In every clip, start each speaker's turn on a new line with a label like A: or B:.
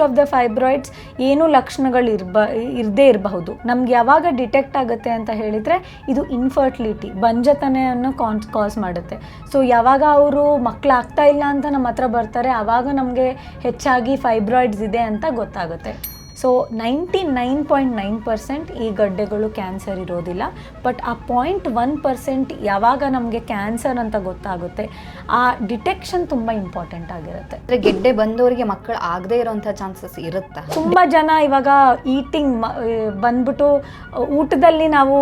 A: Most of the fibroids ಏನೂ ಲಕ್ಷಣಗಳು ಇರ್ಬ, ಇರದೇ ಇರಬಹುದು. ನಮ್ಗೆ ಯಾವಾಗ ಡಿಟೆಕ್ಟ್ ಆಗುತ್ತೆ ಅಂತ ಹೇಳಿದರೆ ಇದು ಇನ್ಫರ್ಟಿಲಿಟಿ ಬಂಜತನೆಯನ್ನು ಕಾನ್ಸ್ ಕಾಸ್ ಮಾಡುತ್ತೆ. ಸೊ ಯಾವಾಗ ಅವರು ಮಕ್ಕಳಾಗ್ತಾ ಇಲ್ಲ ಅಂತ ನಮ್ಮ ಹತ್ರ ಬರ್ತಾರೆ ಆವಾಗ ನಮಗೆ ಹೆಚ್ಚಾಗಿ ಫೈಬ್ರಾಯ್ಡ್ಸ್ ಇದೆ ಅಂತ ಗೊತ್ತಾಗುತ್ತೆ. So ninety nine point nine percent ಈ ಗಡ್ಡೆಗಳು ಕ್ಯಾನ್ಸರ್ ಇರೋದಿಲ್ಲ. ಬಟ್ ಆ ಪಾಯಿಂಟ್ ಒನ್ ಪರ್ಸೆಂಟ್ ಯಾವಾಗ ನಮಗೆ ಕ್ಯಾನ್ಸರ್ ಅಂತ ಗೊತ್ತಾಗುತ್ತೆ ಆ ಡಿಟೆಕ್ಷನ್ ತುಂಬ ಇಂಪಾರ್ಟೆಂಟ್ ಆಗಿರುತ್ತೆ.
B: ಅಂದರೆ ಗೆಡ್ಡೆ ಬಂದವರಿಗೆ ಮಕ್ಕಳು ಆಗದೆ ಇರೋಂಥ ಚಾನ್ಸಸ್ ಇರುತ್ತೆ?
A: ತುಂಬ ಜನ ಇವಾಗ ಈಟಿಂಗ್ ಬಂದ್ಬಿಟ್ಟು ಊಟದಲ್ಲಿ ನಾವು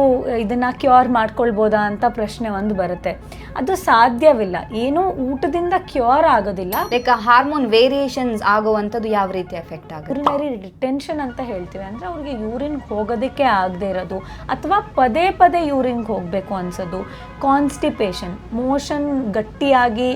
A: ಇದನ್ನು ಕ್ಯೂರ್ ಮಾಡ್ಕೊಳ್ಬೋದಾ ಅಂತ ಪ್ರಶ್ನೆ ಒಂದು ಬರುತ್ತೆ. ಅದು ಸಾಧ್ಯವಿಲ್ಲ. ಏನು ಊಟದಿಂದ ಕ್ಯೂರ್ ಆಗೋದಿಲ್ಲ.
B: ಲೈಕ್ ಹಾರ್ಮೋನ್ ವೇರಿಯೇಷನ್ಸ್ ಆಗುವಂಥದ್ದು ಯಾವ ರೀತಿ ಎಫೆಕ್ಟ್ ಆಗುತ್ತೆ?
A: ಯೂರಿನರಿ ರಿಟೆನ್ಷನ್ ಅಂತ ಹೇಳ್ತೀವಿ. ಅಂದರೆ ಅವ್ರಿಗೆ ಯೂರಿನ್ ಹೋಗೋದಕ್ಕೆ ಆಗದೆ ಇರೋದು. ಅಥವಾ ಪದೇ ಪದೇ ಯೂರಿನ್ಗೆ ಹೋಗಬೇಕು ಅನ್ಸೋದು. ಕಾನ್ಸ್ಟಿಪೇಷನ್ ಮೋಷನ್ ಗಟ್ಟಿಯಾಗಿ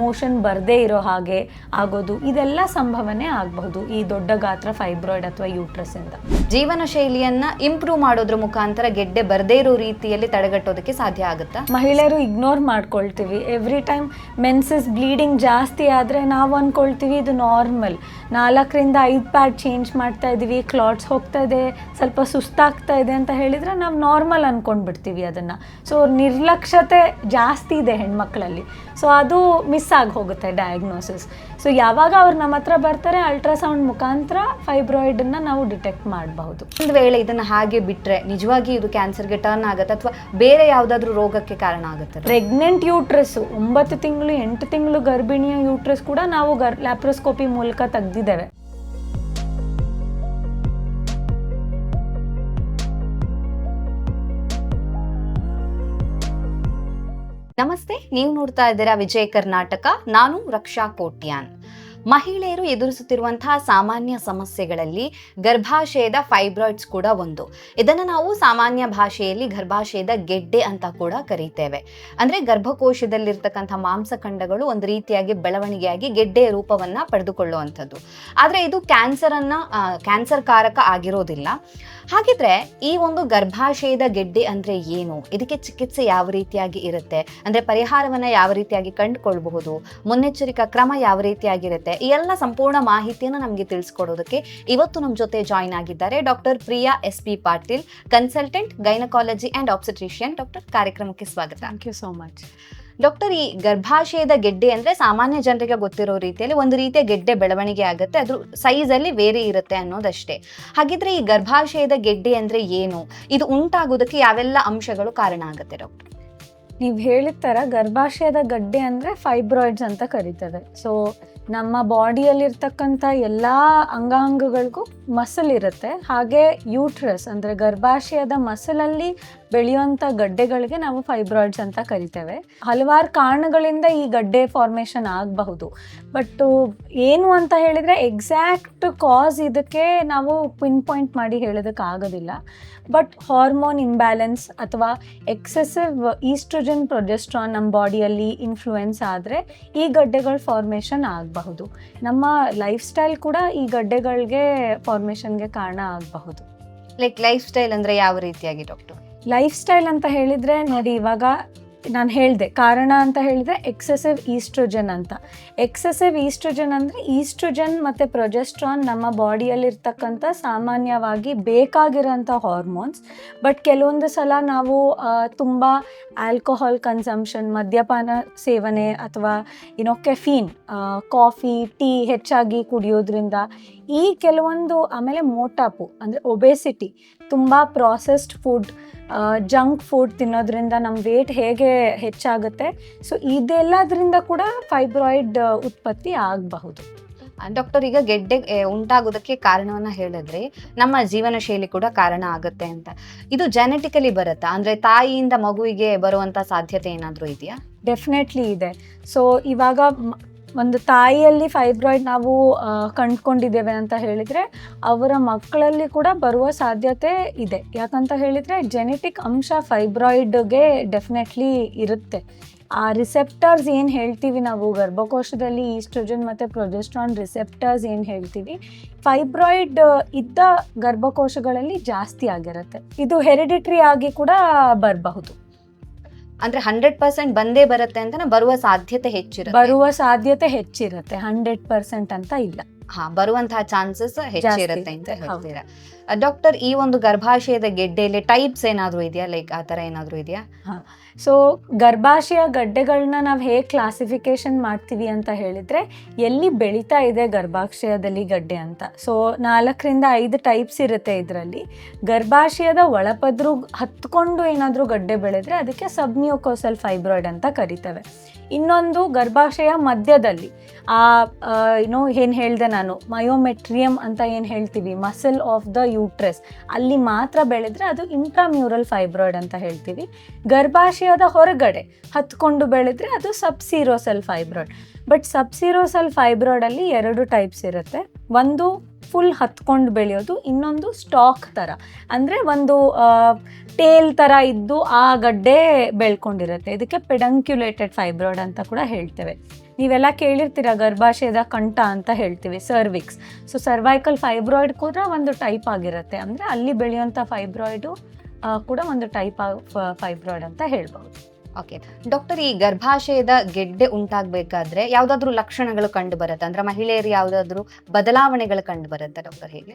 A: ಮೋಷನ್ ಬರದೇ ಇರೋ ಹಾಗೆ ಆಗೋದು. ಇದೆಲ್ಲ ಸಂಭವನೆ ಆಗಬಹುದು ಈ ದೊಡ್ಡ ಗಾತ್ರ ಫೈಬ್ರಾಯ್ಡ್ ಅಥವಾ ಯೂಟ್ರಸ್ಸಿಂದ
B: ಜೀವನ ಶೈಲಿಯನ್ನ ಇಂಪ್ರೂವ್ ಮಾಡೋದ್ರ ಮುಖಾಂತರ ಗೆಡ್ಡೆ ಬರದೇ ಇರೋ ರೀತಿಯಲ್ಲಿ ತಡೆಗಟ್ಟೋದಕ್ಕೆ ಸಾಧ್ಯ ಆಗುತ್ತಾ?
A: ಮಹಿಳೆಯರು ಇಗ್ನೋರ್ ಮಾಡ್ಕೊಳ್ತೀವಿ. ಎವ್ರಿ ಟೈಮ್ ಮೆನ್ಸಸ್ ಬ್ಲೀಡಿಂಗ್ ಜಾಸ್ತಿ ಆದರೆ ನಾವು ಅಂದ್ಕೊಳ್ತೀವಿ ಇದು ನಾರ್ಮಲ್. ನಾಲ್ಕರಿಂದ ಐದು ಪ್ಯಾಡ್ ಚೇಂಜ್ ಮಾಡ್ತಾ ಇದ್ದೀವಿ ಕ್ಲಾಟ್ಸ್ ಹೋಗ್ತಾ ಇದೆ ಸ್ವಲ್ಪ ಸುಸ್ತಾಗ್ತಾ ಇದೆ ಅಂತ ಹೇಳಿದರೆ ನಾವು ನಾರ್ಮಲ್ ಅಂದ್ಕೊಂಡ್ಬಿಡ್ತೀವಿ ಅದನ್ನು. ಸೊ ನಿರ್ಲಕ್ಷ್ಯತೆ ಜಾಸ್ತಿ ಇದೆ ಹೆಣ್ಮಕ್ಳಲ್ಲಿ. ಸೊ ಅದು ಮಿಸ್ ಆಗಿ ಹೋಗುತ್ತೆ ಡಯಾಗ್ನೋಸಿಸ್ ಸೊ ಯಾವಾಗ ಅವ್ರು ನಮ್ಮ ಹತ್ರ ಬರ್ತಾರೆ ಅಲ್ಟ್ರಾಸೌಂಡ್ ಮುಖಾಂತರ ಫೈಬ್ರಾಯ್ಡನ್ನು ನಾವು ಡಿಟೆಕ್ಟ್ ಮಾಡಬಹುದು.
B: ಒಂದು ವೇಳೆ ಇದನ್ನ ಹಾಗೆ ಬಿಟ್ಟರೆ ನಿಜವಾಗಿ ಇದು ಕ್ಯಾನ್ಸರ್ಗೆ ಟರ್ನ್ ಆಗುತ್ತೆ ಅಥವಾ ಬೇರೆ ಯಾವುದಾದ್ರೂ ರೋಗಕ್ಕೆ ಕಾರಣ ಆಗುತ್ತೆ?
A: ಪ್ರೆಗ್ನೆಂಟ್ ಯೂಟ್ರಸ್ ಒಂಬತ್ತು ತಿಂಗಳು ಎಂಟು ತಿಂಗಳು ಗರ್ಭಿಣಿಯ ಯೂಟ್ರಸ್ ಕೂಡ ನಾವು ಗರ್ ಲ್ಯಾಪ್ರೋಸ್ಕೋಪಿ ಮೂಲಕ ತೆಗ್ದಿದ್ದೇವೆ.
B: ನಮಸ್ತೆ, ನೀವು ನೋಡ್ತಾ ಇದ್ದೀರಾ ವಿಜಯ ಕರ್ನಾಟಕ, ನಾನು ರಕ್ಷಾ ಕೋಟ್ಯಾನ್. ಮಹಿಳೆಯರು ಎದುರಿಸುತ್ತಿರುವಂತಹ ಸಾಮಾನ್ಯ ಸಮಸ್ಯೆಗಳಲ್ಲಿ ಗರ್ಭಾಶಯದ ಫೈಬ್ರಾಯ್ಡ್ಸ್ ಕೂಡ ಒಂದು. ಇದನ್ನು ನಾವು ಸಾಮಾನ್ಯ ಭಾಷೆಯಲ್ಲಿ ಗರ್ಭಾಶಯದ ಗೆಡ್ಡೆ ಅಂತ ಕೂಡ ಕರೀತೇವೆ. ಅಂದರೆ ಗರ್ಭಕೋಶದಲ್ಲಿರ್ತಕ್ಕಂಥ ಮಾಂಸಖಂಡಗಳು ಒಂದು ರೀತಿಯಾಗಿ ಬೆಳವಣಿಗೆಯಾಗಿ ಗೆಡ್ಡೆಯ ರೂಪವನ್ನು ಪಡೆದುಕೊಳ್ಳುವಂಥದ್ದು. ಆದರೆ ಇದು ಕ್ಯಾನ್ಸರನ್ನು ಕ್ಯಾನ್ಸರ್ ಕಾರಕ ಆಗಿರೋದಿಲ್ಲ. ಹಾಗಿದ್ರೆ ಈ ಒಂದು ಗರ್ಭಾಶಯದ ಗೆಡ್ಡೆ ಅಂದ್ರೆ ಏನು? ಇದಕ್ಕೆ ಚಿಕಿತ್ಸೆ ಯಾವ ರೀತಿಯಾಗಿ ಇರುತ್ತೆ? ಅಂದ್ರೆ ಪರಿಹಾರವನ್ನ ಯಾವ ರೀತಿಯಾಗಿ ಕಂಡುಕೊಳ್ಬಹುದು? ಮುನ್ನೆಚ್ಚರಿಕಾ ಕ್ರಮ ಯಾವ ರೀತಿಯಾಗಿರುತ್ತೆ ಈ ಎಲ್ಲ ಸಂಪೂರ್ಣ ಮಾಹಿತಿಯನ್ನು ನಮಗೆ ತಿಳಿಸ್ಕೊಡೋದಕ್ಕೆ ಇವತ್ತು ನಮ್ಮ ಜೊತೆ ಜಾಯಿನ್ ಆಗಿದ್ದಾರೆ doctor Priya S P Patil consultant gynaecology and obstetrician doctor ಕಾರ್ಯಕ್ರಮಕ್ಕೆ ಸ್ವಾಗತ.
A: Thank you so much
B: doctor, ಈ ಗರ್ಭಾಶಯದ ಗೆಡ್ಡೆ ಅಂದ್ರೆ ಸಾಮಾನ್ಯ ಜನರಿಗೆ ಗೊತ್ತಿರೋ ರೀತಿಯಲ್ಲಿ ಒಂದು ರೀತಿಯ ಗೆಡ್ಡೆ ಬೆಳವಣಿಗೆ ಆಗುತ್ತೆ. ಅದ್ರ ಅಲ್ಲಿ ಬೇರೆ ಇರುತ್ತೆ ಅನ್ನೋದಷ್ಟೇ. ಹಾಗಿದ್ರೆ ಈ ಗರ್ಭಾಶಯದ ಗೆಡ್ಡೆ ಅಂದ್ರೆ ಏನು? ಇದು ಉಂಟಾಗೋದಕ್ಕೆ ಯಾವೆಲ್ಲ ಅಂಶಗಳು ಕಾರಣ ಆಗುತ್ತೆ ಡಾಕ್ಟರ್?
A: ನೀವು ಹೇಳಿದ ಥರ ಗರ್ಭಾಶಯದ ಗಡ್ಡೆ ಅಂದರೆ ಫೈಬ್ರಾಯ್ಡ್ಸ್ ಅಂತ ಕರೀತದೆ. ಸೊ ನಮ್ಮ ಬಾಡಿಯಲ್ಲಿರ್ತಕ್ಕಂಥ ಎಲ್ಲ ಅಂಗಾಂಗಗಳಿಗೂ ಮಸಲ್ ಇರುತ್ತೆ. ಹಾಗೆ ಯೂಟ್ರಸ್ ಅಂದರೆ ಗರ್ಭಾಶಯದ ಮಸಲಲ್ಲಿ ಬೆಳೆಯುವಂಥ ಗಡ್ಡೆಗಳಿಗೆ ನಾವು ಫೈಬ್ರಾಯ್ಡ್ಸ್ ಅಂತ ಕರಿತೇವೆ. ಹಲವಾರು ಕಾರಣಗಳಿಂದ ಈ ಗಡ್ಡೆ ಫಾರ್ಮೇಷನ್ ಆಗಬಹುದು. ಬಟ್ ಏನು ಅಂತ ಹೇಳಿದರೆ ಎಕ್ಸಾಕ್ಟ್ ಕಾಸ್ ಇದಕ್ಕೆ ನಾವು ಪಿನ್ ಪಾಯಿಂಟ್ ಮಾಡಿ ಹೇಳೋದಕ್ಕೆ ಆಗೋದಿಲ್ಲ. ಬಟ್ ಹಾರ್ಮೋನ್ ಇಂಬ್ಯಾಲೆನ್ಸ್ ಅಥವಾ ಎಕ್ಸೆಸಿವ್ ಈಸ್ಟ್ರೋಜನ್ ಪ್ರೊಜೆಸ್ಟ್ರಾನ್ ನಮ್ಮ ಬಾಡಿಯಲ್ಲಿ ಇನ್ಫ್ಲೂಯೆನ್ಸ್ ಆದರೆ ಈ ಗಡ್ಡೆಗಳು ಫಾರ್ಮೇಷನ್ ಆಗಬಹುದು. ನಮ್ಮ ಲೈಫ್ ಸ್ಟೈಲ್ ಕೂಡ ಈ ಗಡ್ಡೆಗಳಿಗೆ ಫಾರ್ಮೇಷನ್ಗೆ ಕಾರಣ ಆಗಬಹುದು.
B: ಲೈಕ್ ಲೈಫ್ ಸ್ಟೈಲ್ ಅಂದರೆ ಯಾವ ರೀತಿಯಾಗಿ ಡಾಕ್ಟರ್
A: ಲೈಫ್ ಸ್ಟೈಲ್ ಅಂತ ಹೇಳಿದರೆ ನೋಡಿ ಇವಾಗ ನಾನು ಹೇಳಿದೆ, ಕಾರಣ ಅಂತ ಹೇಳಿದರೆ ಎಕ್ಸೆಸಿವ್ ಈಸ್ಟ್ರೋಜನ್ ಅಂತ. ಎಕ್ಸೆಸಿವ್ ಈಸ್ಟ್ರೋಜನ್ ಅಂದರೆ ಈಸ್ಟ್ರೋಜನ್ ಮತ್ತು ಪ್ರೊಜೆಸ್ಟ್ರಾನ್ ನಮ್ಮ ಬಾಡಿಯಲ್ಲಿರ್ತಕ್ಕಂಥ ಸಾಮಾನ್ಯವಾಗಿ ಬೇಕಾಗಿರೋಂಥ ಹಾರ್ಮೋನ್ಸ್ ಬಟ್ ಕೆಲವೊಂದು ಸಲ ನಾವು ತುಂಬ ಆಲ್ಕೋಹಾಲ್ ಕನ್ಸಂಪ್ಷನ್ ಮದ್ಯಪಾನ ಸೇವನೆ ಅಥವಾ ಏನೋ ಕೆಫೀನ್ ಕಾಫಿ ಟೀ ಹೆಚ್ಚಾಗಿ ಕುಡಿಯೋದ್ರಿಂದ ಈ ಕೆಲವೊಂದು ಆಮೇಲೆ ಮೋಟಾಪು ಅಂದರೆ ಒಬೆಸಿಟಿ ತುಂಬ ಪ್ರಾಸೆಸ್ಡ್ ಫುಡ್ ಜಂಕ್ ಫುಡ್ ತಿನ್ನೋದ್ರಿಂದ ನಮ್ಮ ವೇಟ್ ಹೇಗೆ ಹೆಚ್ಚಾಗುತ್ತೆ. ಸೊ ಇದೆಲ್ಲದರಿಂದ ಕೂಡ ಫೈಬ್ರಾಯ್ಡ್ ಉತ್ಪತ್ತಿ ಆಗಬಹುದು.
B: ಡಾಕ್ಟರ್ ಈಗ ಗೆಡ್ಡೆ ಉಂಟಾಗೋದಕ್ಕೆ ಕಾರಣವನ್ನ ಹೇಳಿದ್ರೆ ನಮ್ಮ ಜೀವನ ಶೈಲಿ ಕೂಡ ಕಾರಣ ಆಗುತ್ತೆ ಅಂತ. ಇದು ಜೆನೆಟಿಕಲಿ ಬರುತ್ತಾ? ಅಂದ್ರೆ ತಾಯಿಯಿಂದ ಮಗುವಿಗೆ ಬರುವಂತ ಸಾಧ್ಯತೆ ಏನಾದರೂ ಇದೆಯಾ?
A: ಡೆಫಿನೆಟ್ಲಿ ಇದೆ. ಸೊ ಇವಾಗ ಒಂದು ತಾಯಿಯಲ್ಲಿ ಫೈಬ್ರಾಯ್ಡ್ ನಾವು ಕಂಡುಕೊಂಡಿದ್ದೇವೆ ಅಂತ ಹೇಳಿದರೆ ಅವರ ಮಕ್ಕಳಲ್ಲಿ ಕೂಡ ಬರುವ ಸಾಧ್ಯತೆ ಇದೆ. ಯಾಕಂತ ಹೇಳಿದರೆ ಜೆನೆಟಿಕ್ ಅಂಶ ಫೈಬ್ರಾಯ್ಡ್ಗೆ ಡೆಫಿನೆಟ್ಲಿ ಇರುತ್ತೆ. ಆ ರಿಸೆಪ್ಟರ್ಸ್ ಏನು ಹೇಳ್ತೀವಿ ನಾವು? ಗರ್ಭಕೋಶದಲ್ಲಿ ಈಸ್ಟ್ರೋಜನ್ ಮತ್ತು ಪ್ರೊಜೆಸ್ಟ್ರಾನ್ ರಿಸೆಪ್ಟರ್ಸ್ ಏನು ಹೇಳ್ತೀವಿ? ಫೈಬ್ರಾಯ್ಡ್ ಇದ್ದ ಗರ್ಭಕೋಶಗಳಲ್ಲಿ ಜಾಸ್ತಿ ಆಗಿರುತ್ತೆ. ಇದು ಹೆರಿಡಿಟ್ರಿ ಆಗಿ ಕೂಡ ಬರಬಹುದು.
B: ಅಂದ್ರೆ ಹಂಡ್ರೆಡ್ ಪರ್ಸೆಂಟ್ ಬಂದೇ ಬರುತ್ತೆ ಅಂತ ಬರುವ ಸಾಧ್ಯತೆ ಹೆಚ್ಚಿರುತ್ತೆ.
A: ಬರುವ ಸಾಧ್ಯತೆ ಹೆಚ್ಚಿರುತ್ತೆ, ಹಂಡ್ರೆಡ್ ಪರ್ಸೆಂಟ್ ಅಂತ ಇಲ್ಲ.
B: ಹಾ ಬರುವಂತಹ ಚಾನ್ಸಸ್ ಹೆಚ್ಚಿರುತ್ತೆ ಅಂತ ಹೇಳ್ತೀರಾ. ಡಾಕ್ಟರ್ ಈ ಒಂದು ಗರ್ಭಾಶಯದ ಗೆಡ್ಡೆಯಲ್ಲಿ ಟೈಪ್ಸ್ ಏನಾದ್ರೂ ಇದೆಯಾ? ಲೈಕ್ ಆ ತರ ಏನಾದ್ರೂ ಇದೆಯಾ?
A: ಸೊ ಗರ್ಭಾಶಯ ಗಡ್ಡೆಗಳನ್ನ ನಾವು ಹೇಗೆ ಕ್ಲಾಸಿಫಿಕೇಶನ್ ಮಾಡ್ತೀವಿ ಅಂತ ಹೇಳಿದ್ರೆ ಎಲ್ಲಿ ಬೆಳೀತಾ ಇದೆ ಗರ್ಭಾಶಯದಲ್ಲಿ ಗಡ್ಡೆ ಅಂತ. ಸೊ ನಾಲ್ಕರಿಂದ ಐದು ಟೈಪ್ಸ್ ಇರುತ್ತೆ ಇದರಲ್ಲಿ. ಗರ್ಭಾಶಯದ ಒಳಪದ್ರು ಹತ್ಕೊಂಡು ಏನಾದರೂ ಗಡ್ಡೆ ಬೆಳೆದ್ರೆ ಅದಕ್ಕೆ ಸಬ್ನ್ಯೂಕೋಸಲ್ ಫೈಬ್ರಾಯ್ಡ್ ಅಂತ ಕರಿತೇವೆ. ಇನ್ನೊಂದು ಗರ್ಭಾಶಯ ಮಧ್ಯದಲ್ಲಿ. ಆ ಏನೋ, ಏನು ಹೇಳಿದೆ ನಾನು? ಮಯೋಮೆಟ್ರಿಯಮ್ ಅಂತ ಏನು ಹೇಳ್ತೀವಿ? Muscle of the uterus. ಅಲ್ಲಿ ಮಾತ್ರ ಬೆಳೆದರೆ ಅದು ಇಂಟ್ರಾಮ್ಯೂರಲ್ ಫೈಬ್ರಾಯ್ಡ್ ಅಂತ ಹೇಳ್ತೀವಿ. ಗರ್ಭಾಶಯದ ಹೊರಗಡೆ ಹತ್ಕೊಂಡು ಬೆಳೆದರೆ ಅದು ಸಬ್ಸಿರೋಸಲ್ ಫೈಬ್ರಾಯ್ಡ್. ಬಟ್ ಸಬ್ಸಿರೋಸಲ್ ಫೈಬ್ರಾಯ್ಡಲ್ಲಿ ಎರಡು ಟೈಪ್ಸ್ ಇರುತ್ತೆ. ಒಂದು ಫುಲ್ ಹತ್ಕೊಂಡು ಬೆಳೆಯೋದು ಇನ್ನೊಂದು ಸ್ಟಾಕ್ ಥರ ಅಂದರೆ ಒಂದು ಟೇಲ್ ಥರ ಇದ್ದು ಆ ಗಡ್ಡೆ ಬೆಳ್ಕೊಂಡಿರುತ್ತೆ. ಇದಕ್ಕೆ ಪೆಡಂಕ್ಯುಲೇಟೆಡ್ ಫೈಬ್ರಾಯ್ಡ್ ಅಂತ ಕೂಡ ಹೇಳ್ತೇವೆ. ನೀವೆಲ್ಲ ಕೇಳಿರ್ತೀರ ಗರ್ಭಾಶಯದ ಕಂಠ ಅಂತ ಹೇಳ್ತೀವಿ ಸರ್ವಿಕ್ಸ್ ಸೊ ಸರ್ವೈಕಲ್ ಫೈಬ್ರಾಯ್ಡ್ ಕೂಡ ಒಂದು ಟೈಪ್ ಆಗಿರುತ್ತೆ. ಅಂದರೆ ಅಲ್ಲಿ ಬೆಳೆಯುವಂಥ ಫೈಬ್ರಾಯ್ಡು ಕೂಡ ಒಂದು ಟೈಪ್ ಆಫ್ ಫೈಬ್ರಾಯ್ಡ್ ಅಂತ ಹೇಳ್ಬೋದು
B: ಓಕೆ ಡಾಕ್ಟರ್ ಈ ಗರ್ಭಾಶಯದ ಗೆಡ್ಡೆ ಉಂಟಾಗಬೇಕಾದ್ರೆ ಯಾವ್ದಾದ್ರು ಲಕ್ಷಣಗಳು ಕಂಡು ಬರುತ್ತೆ? ಅಂದ್ರೆ ಮಹಿಳೆಯರು ಯಾವುದಾದ್ರೂ ಬದಲಾವಣೆಗಳು ಕಂಡು ಬರುತ್ತೆ ಡಾಕ್ಟರ್ ಹೇಗೆ?